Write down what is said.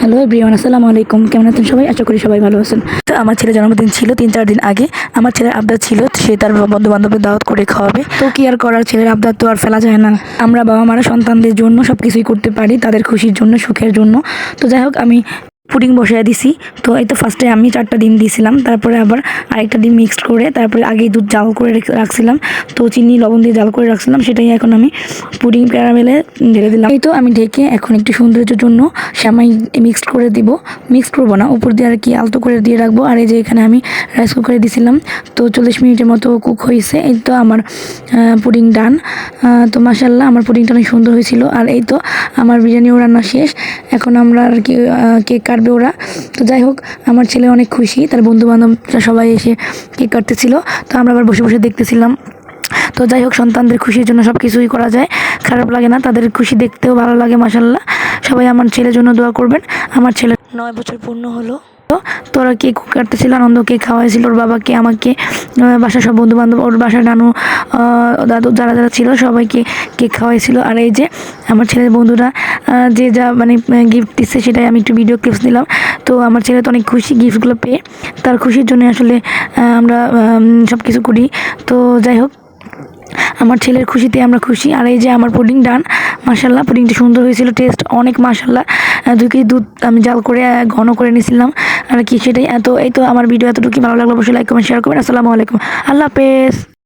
Hello everyone আসসালামু আলাইকুম। কেমন আছেন সবাই? আশা করি সবাই ভালো আছেন। তো আমার ছেলের জন্মদিন ছিল তিন চার দিন আগে। আমার ছেলের আবদার ছিল সে তার বন্ধু বান্ধবের দাওয়াত করে খাওয়াবে। তো কি আর করার? ছেলের আবদার তো আর ফেলা যায় না। আমরা বাবা মারা সন্তানদের জন্য সব কিছুই করতে পারি, তাদের খুশির জন্য, সুখের জন্য। তো যাই হোক, আমি পুডিং বসায় দিছি। তো এই তো ফার্স্টে আমি চারটা ডিম দিয়েছিলাম, তারপরে আবার আরেকটা ডিম মিক্সড করে তারপরে আগে দুধ জাল করে রাখছিলাম। তো চিনি, লবণ দিয়ে জাল করে রাখছিলাম, সেটাই এখন আমি পুডিং ক্যারামেলে ঢেলে দিলাম। এই তো আমি ঢেকে এখন একটু সৌন্দর্যের জন্য শ্যামাই মিক্সড করে দিব। মিক্সড করব না, উপর দিয়ে আর কি আলতো করে দিয়ে রাখব। আর এই যে এখানে আমি রাইস কুকারে দিছিলাম, তো চল্লিশ মিনিটের মতো কুক হয়েছে। এই তো আমার পুডিং ডান তো মাসাল্লাহ আমার পুডিংটা অনেক সুন্দর হয়েছিল। আর এই তো আমার বিরিয়ানিও রান্না শেষ। এখন আমরা আর কি কেক কাটবে ওরা। তো যাই হোক, আমার ছেলে অনেক খুশি, তার বন্ধুবান্ধবরা সবাই এসে কেক কাটতেছিল। তো আমরা আবার বসে বসে দেখতেছিলাম। তো যাই হোক, সন্তানদের খুশির জন্য সব কিছুই করা যায়। খারাপ লাগে না, তাদের খুশি দেখতেও ভালো লাগে মাসাল্লাহ সবাই আমার ছেলের জন্য দোয়া করবেন। আমার ছেলে নয় বছর পূর্ণ হলো। তোরা কেক কাটতেছিল, আনন্দ কেক খাওয়াইছিল, ওর বাবাকে আমাকে বাসার সব বন্ধু বান্ধব ওর বাসার নানু দাদু, যারা যারা ছিল, সবাইকে কেক খাওয়াইছিল। আর এই যে আমার ছেলের বন্ধুরা যে যা মানে গিফট দিচ্ছে সেটাই আমি একটু ভিডিও ক্লিপস দিলাম তো আমার ছেলে তো অনেক খুশি গিফটগুলো পেয়ে, তার খুশির জন্য আসলে আমরা সব কিছু করি। তো যাই হোক, আমার ছেলের খুশিতে আমরা খুশি। আর এই যে আমার পুডিং ডান মাসাল্লাহ পুডিংটা সুন্দর হয়েছিল টেস্ট অনেক মাসাল্লাহ দুই কেজি দুধ আমি জাল করে ঘন করে নিয়েছিলাম। আর কি সেটাই। এত এই তো আমার ভিডিও এতটুকু ভালো লাগল, অবশ্যই লাইক কমেন্ট শেয়ার করবেন। আসসালামু আলাইকুম। আল্লাহ হাফেজ।